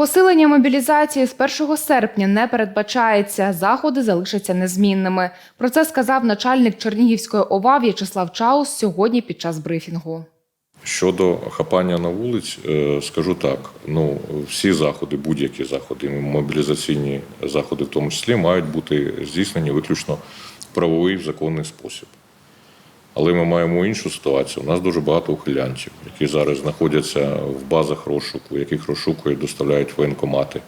Посилення мобілізації з 1 серпня не передбачається. Заходи залишаться незмінними. Про це сказав начальник Чернігівської ОВА В'ячеслав Чаус сьогодні під час брифінгу. Щодо хапання на вулиць, е, скажу так: ну всі заходи, будь-які заходи, мобілізаційні заходи, в тому числі, мають бути здійснені виключно в правовий в законний спосіб. Але ми маємо іншу ситуацію. У нас дуже багато ухилянців, які зараз знаходяться в базах розшуку, яких розшукують, доставляють воєнкомати.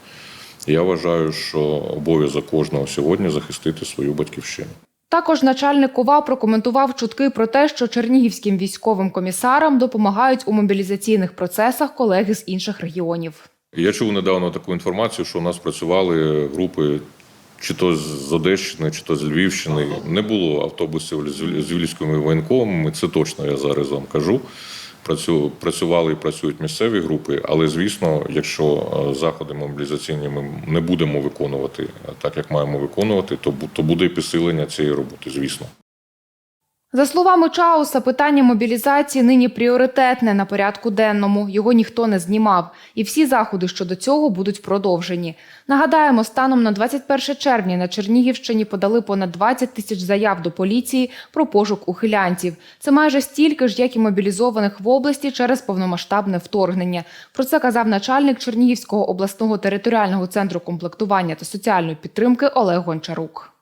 Я вважаю, що обов'язок кожного сьогодні захистити свою батьківщину. Також начальник ОВА прокоментував чутки про те, що чернігівським військовим комісарам допомагають у мобілізаційних процесах колеги з інших регіонів. Я чув недавно таку інформацію, що у нас працювали групи чи то з Одещини, чи то з Львівщини. Не було автобусів з львівськими воєнкомами. Це точно я зараз вам кажу. Працю- Працювали і працюють місцеві групи, але звісно, якщо е, заходи мобілізаційні ми не будемо виконувати е, так, як маємо виконувати, то бу- то буде підсилення цієї роботи, звісно. За словами Чауса, питання мобілізації нині пріоритетне на порядку денному. Його ніхто не знімав, і всі заходи щодо цього будуть продовжені. Нагадаємо, станом на 21 червня на Чернігівщині подали понад 20 тисяч заяв до поліції про пошук ухилянтів. Це майже стільки ж, як і мобілізованих в області через повномасштабне вторгнення. Про це казав начальник Чернігівського обласного територіального центру комплектування та соціальної підтримки Олег Гончарук.